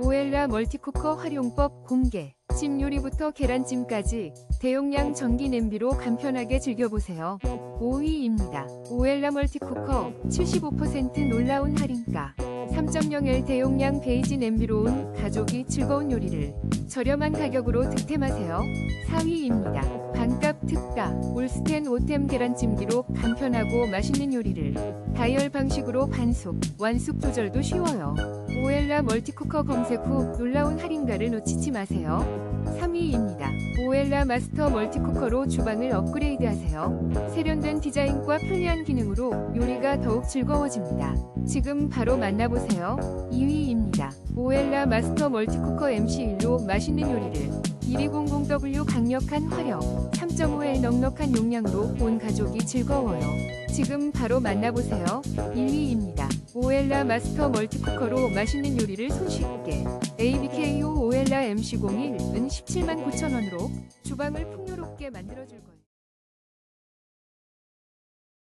오엘라 멀티쿠커 활용법 공개. 찜 요리부터 계란찜까지 대용량 전기 냄비로 간편하게 즐겨보세요. 5위입니다. 오엘라 멀티쿠커 75% 놀라운 할인가. 3.0L 대용량 베이지 냄비로 온 가족이 즐거운 요리를 저렴한 가격으로 득템하세요. 4위입니다. 반값 특가 올스텐 오템 계란찜기로 간편하고 맛있는 요리를 다이얼 방식으로 반숙, 완숙 조절도 쉬워요. 오엘라 멀티쿠커 검색 후 놀라운 할인가를 놓치지 마세요. 3위입니다. 오엘라 마스터 멀티쿠커로 주방을 업그레이드하세요. 세련된 디자인과 편리한 기능으로 요리가 더욱 즐거워집니다. 지금 바로 만나보세요. 2위입니다. 오엘라 마스터 멀티쿠커 MC1로 맛있는 요리를 1200W 강력한 화력, 3.5L 넉넉한 용량으로 온 가족이 즐거워요. 지금 바로 만나보세요. 1위입니다. 오엘라 마스터 멀티쿠커로 맛있는 요리를 손쉽게 ABKO 오엘라 MC01 은 17만 9천 원으로 주방을 풍요롭게 만들어줄 거예요.